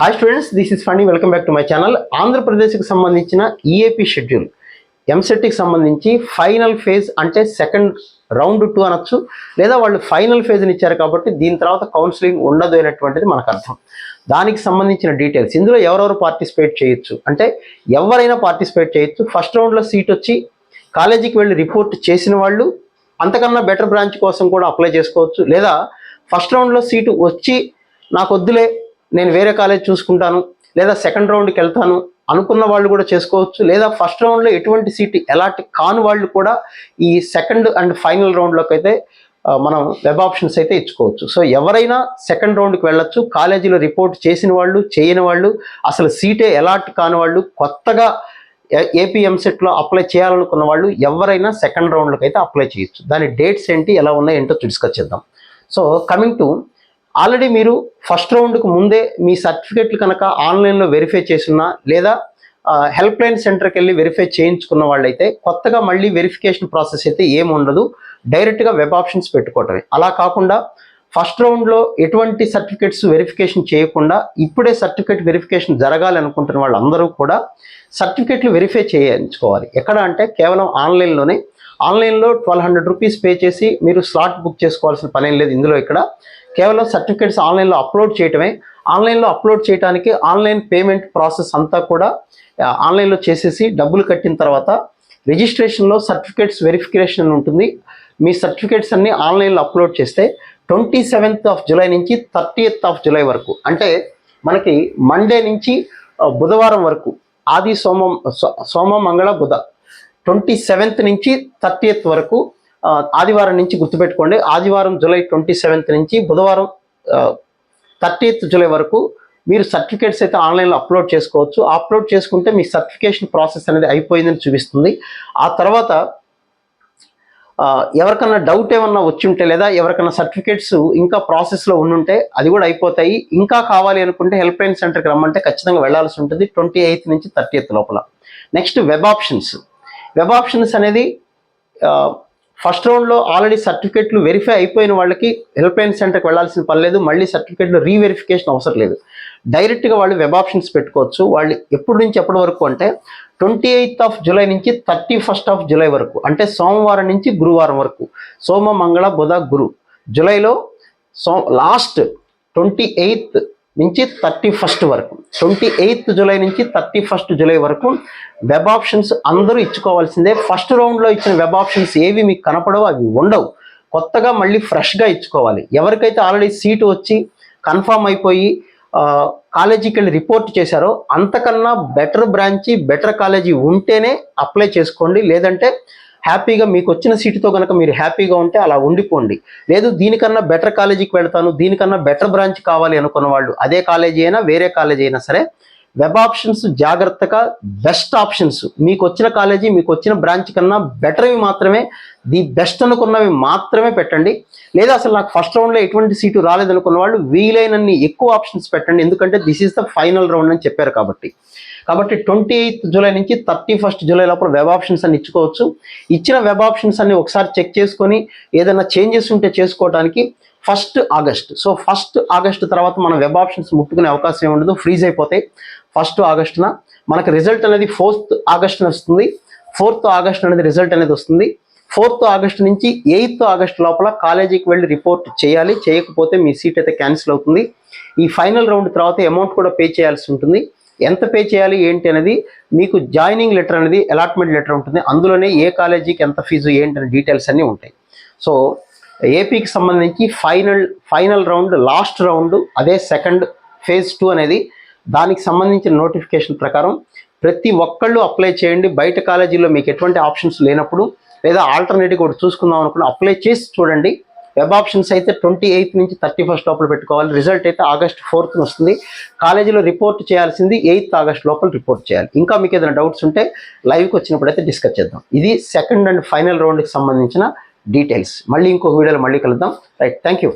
Hi students this is ఫండి welcome back to my channel ఆంధ్రప్రదేశ్కి సంబంధించిన EAP schedule ఎంసెట్కి సంబంధించి ఫైనల్ ఫేజ్ అంటే సెకండ్ రౌండ్ టూ అనొచ్చు. లేదా వాళ్ళు ఫైనల్ ఫేజ్ని ఇచ్చారు కాబట్టి దీని తర్వాత కౌన్సిలింగ్ ఉండదు అనేటువంటిది మనకు అర్థం. దానికి సంబంధించిన డీటెయిల్స్ ఇందులో ఎవరెవరు పార్టిసిపేట్ చేయొచ్చు? అంటే ఎవరైనా పార్టిసిపేట్ చేయొచ్చు. ఫస్ట్ రౌండ్లో సీట్ వచ్చి కాలేజీకి వెళ్ళి రిపోర్ట్ చేసిన వాళ్ళు అంతకన్నా బెటర్ బ్రాంచ్ కోసం కూడా అప్లై చేసుకోవచ్చు. లేదా ఫస్ట్ రౌండ్లో సీటు వచ్చి నాకు వద్దులే నేను వేరే కాలేజ్ చూసుకుంటాను లేదా సెకండ్ రౌండ్కి వెళ్తాను అనుకున్న వాళ్ళు కూడా చేసుకోవచ్చు లేదా ఫస్ట్ రౌండ్లో ఎటువంటి సీట్ ఎలాంటి కాని వాళ్ళు కూడా ఈ సెకండ్ అండ్ ఫైనల్ రౌండ్లోకి అయితే మనం వెబ్ ఆప్షన్స్ అయితే ఇచ్చుకోవచ్చు. సో ఎవరైనా సెకండ్ రౌండ్కి వెళ్ళొచ్చు కాలేజీలో రిపోర్ట్ చేసిన వాళ్ళు చేయని వాళ్ళు అసలు సీటే ఎలాంటి కాని వాళ్ళు కొత్తగా ఏపీఎంసెట్లో అప్లై చేయాలనుకున్న వాళ్ళు ఎవరైనా సెకండ్ రౌండ్లోకి అయితే అప్లై చేయొచ్చు. దాని డేట్స్ ఏంటి ఎలా ఉన్నాయి ఏంటో డిస్కస్ చేద్దాం సో కమింగ్ టు ఆల్రెడీ మీరు ఫస్ట్ రౌండ్కు ముందే మీ సర్టిఫికెట్లు కనుక ఆన్లైన్లో వెరిఫై చేసున్నా లేదా హెల్ప్ లైన్ సెంటర్కి వెళ్ళి వెరిఫై చేయించుకున్న వాళ్ళైతే కొత్తగా మళ్ళీ వెరిఫికేషన్ ప్రాసెస్ అయితే ఏమి ఉండదు. డైరెక్ట్గా వెబ్ ఆప్షన్స్ పెట్టుకోవటమే. అలా కాకుండా ఫస్ట్ రౌండ్లో ఎటువంటి సర్టిఫికేట్స్ వెరిఫికేషన్ చేయకుండా ఇప్పుడే సర్టిఫికేట్ వెరిఫికేషన్ జరగాలి అనుకుంటున్న వాళ్ళందరూ కూడా సర్టిఫికేట్లు వెరిఫై చేయించుకోవాలి. ఎక్కడ అంటే కేవలం ఆన్లైన్లోనే ఆన్లైన్లో ట్వెల్వ్ హండ్రెడ్ రూపీస్ పే చేసి మీరు స్లాట్ బుక్ చేసుకోవాల్సిన పనేం లేదు ఇందులో ఇక్కడ. కేవలం సర్టిఫికేట్స్ ఆన్లైన్లో అప్లోడ్ చేయటమే. ఆన్లైన్లో అప్లోడ్ చేయడానికి ఆన్లైన్ పేమెంట్ ప్రాసెస్ అంతా కూడా ఆన్లైన్లో చేసేసి డబ్బులు కట్టిన తర్వాత రిజిస్ట్రేషన్లో సర్టిఫికేట్స్ వెరిఫికేషన్ ఉంటుంది. మీ సర్టిఫికేట్స్ అన్నీ ఆన్లైన్లో అప్లోడ్ చేస్తే ట్వంటీ సెవెంత్ ఆఫ్ జూలై నుంచి థర్టీయత్ ఆఫ్ జూలై వరకు అంటే మనకి మండే నుంచి బుధవారం వరకు ఆది సోమం సో- సోమ మంగళ బుధ ట్వంటీ సెవెంత్ నుంచి థర్టీయత్ వరకు ఆదివారం నుంచి గుర్తుపెట్టుకోండి. ఆదివారం జూలై ట్వంటీ సెవెంత్ నుంచి బుధవారం థర్టీయత్ జూలై వరకు మీరు సర్టిఫికేట్స్ అయితే ఆన్లైన్లో అప్లోడ్ చేసుకోవచ్చు. అప్లోడ్ చేసుకుంటే మీ సర్టిఫికేషన్ ప్రాసెస్ అనేది అయిపోయిందని చూపిస్తుంది. ఆ తర్వాత ఎవరికన్నా డౌట్ ఏమన్నా వచ్చి ఉంటే లేదా ఎవరికన్నా సర్టిఫికేట్స్ ఇంకా ప్రాసెస్లో ఉండుంటే అది కూడా అయిపోతాయి. ఇంకా కావాలి అనుకుంటే హెల్ప్ లైన్ సెంటర్కి రమ్మంటే ఖచ్చితంగా వెళ్ళాల్సి ఉంటుంది ట్వంటీ ఎయిత్ నుంచి థర్టీ లోపల. Next web options. Web options అనేది ఫస్ట్ రౌండ్లో ఆల్రెడీ సర్టిఫికెట్లు వెరిఫై అయిపోయిన వాళ్ళకి హెల్ప్ లైన్ సెంటర్కి వెళ్ళాల్సిన పని లేదు. మళ్ళీ సర్టిఫికెట్లు రీవెరిఫికేషన్ అవసరం లేదు. డైరెక్ట్గా వాళ్ళు వెబ్ ఆప్షన్స్ పెట్టుకోవచ్చు. వాళ్ళు ఎప్పటి నుంచి ఎప్పటి వరకు అంటే ట్వంటీ ఎయిత్ ఆఫ్ జూలై నుంచి థర్టీ ఫస్ట్ ఆఫ్ జూలై వరకు అంటే సోమవారం నుంచి గురువారం వరకు సోమ మంగళ బుధ గురు. జూలైలో సో లాస్ట్ ట్వంటీ ఎయిత్ నుంచి థర్టీ ఫస్ట్ వరకు ట్వంటీ ఎయిత్ జూలై నుంచి థర్టీ ఫస్ట్ జూలై వరకు వెబ్ ఆప్షన్స్ అందరూ ఇచ్చుకోవాల్సిందే. ఫస్ట్ రౌండ్లో ఇచ్చిన వెబ్ ఆప్షన్స్ ఏవి మీకు కనపడవు అవి ఉండవు. కొత్తగా మళ్ళీ ఫ్రెష్గా ఇచ్చుకోవాలి. ఎవరికైతే ఆల్రెడీ సీటు వచ్చి కన్ఫామ్ అయిపోయి కాలేజీకి వెళ్ళి రిపోర్ట్ చేశారో అంతకన్నా బెటర్ బ్రాంచి బెటర్ కాలేజీ ఉంటేనే అప్లై చేసుకోండి. లేదంటే హ్యాపీగా మీకు వచ్చిన సీటుతో కనుక మీరు హ్యాపీగా ఉంటే అలా ఉండిపోండి. లేదు దీనికన్నా బెటర్ కాలేజీకి వెళ్తాను దీనికన్నా బెటర్ బ్రాంచ్ కావాలి అనుకున్న వాళ్ళు అదే కాలేజీ అయినా వేరే కాలేజీ అయినా సరే వెబ్ ఆప్షన్స్ జాగ్రత్తగా బెస్ట్ ఆప్షన్స్ మీకు వచ్చిన కాలేజీ మీకు వచ్చిన బ్రాంచ్ కన్నా బెటర్వి మాత్రమే ది బెస్ట్ అనుకున్నవి మాత్రమే పెట్టండి. లేదా అసలు నాకు ఫస్ట్ రౌండ్లో ఎటువంటి సీటు రాలేదనుకున్న వాళ్ళు వీలైనన్ని ఎక్కువ ఆప్షన్స్ పెట్టండి. ఎందుకంటే this is the final round అని చెప్పారు కాబట్టి. కాబట్టి ట్వంటీ ఎయిత్ జూలై నుంచి థర్టీ ఫస్ట్ జూలై లోపల వెబ్ ఆప్షన్స్ అని ఇచ్చుకోవచ్చు. ఇచ్చిన వెబ్ ఆప్షన్స్ అన్ని ఒకసారి చెక్ చేసుకొని ఏదైనా చేంజెస్ ఉంటే చేసుకోవడానికి first August. So first August తర్వాత మనం వెబ్ ఆప్షన్స్ ముట్టుకునే అవకాశం ఏమి ఉండదు. ఫ్రీజ్ అయిపోతాయి. ఫస్ట్ ఆగస్టున మనకు రిజల్ట్ అనేది ఫోర్త్ ఆగస్టున వస్తుంది. ఫోర్త్ ఆగస్ట్ అనేది రిజల్ట్ అనేది వస్తుంది. ఫోర్త్ ఆగస్ట్ నుంచి ఎయిత్ ఆగస్ట్ లోపల కాలేజీకి వెళ్ళి రిపోర్ట్ చేయాలి. చేయకపోతే మీ సీట్ అయితే క్యాన్సిల్ అవుతుంది. ఈ ఫైనల్ రౌండ్ తర్వాత అమౌంట్ కూడా పే చేయాల్సి ఉంటుంది. ఎంత పే చేయాలి ఏంటి అనేది మీకు జాయినింగ్ లెటర్ అనేది అలాట్మెంట్ లెటర్ ఉంటుంది. అందులోనే ఏ కాలేజీకి ఎంత ఫీజు ఏంటి అనే డీటెయిల్స్ అన్నీ ఉంటాయి. సో ఏపీకి సంబంధించి final final round last round అదే సెకండ్ ఫేజ్ టూ అనేది దానికి సంబంధించిన నోటిఫికేషన్ ప్రకారం ప్రతి ఒక్కళ్ళు అప్లై చేయండి. బయట కాలేజీలో మీకు ఎటువంటి ఆప్షన్స్ లేనప్పుడు లేదా ఆల్టర్నేటివ్ కూడా చూసుకుందాం అనుకున్న అప్లై చేసి చూడండి. వెబ్ ఆప్షన్స్ అయితే ట్వంటీ ఎయిత్ నుంచి థర్టీ ఫస్ట్ లోపల పెట్టుకోవాలి. రిజల్ట్ అయితే ఆగస్ట్ ఫోర్త్ వస్తుంది. కాలేజీలో రిపోర్ట్ చేయాల్సింది ఎయిత్ ఆగస్ట్ లోపల రిపోర్ట్ చేయాలి. ఇంకా మీకు ఏదైనా డౌట్స్ ఉంటే లైవ్కి వచ్చినప్పుడు అయితే డిస్కస్ చేద్దాం. ఇది సెకండ్ అండ్ ఫైనల్ రౌండ్కి సంబంధించిన డీటెయిల్స్ మళ్ళీ ఇంకో వీడియోలో మళ్ళీ కలుద్దాం. Right thank you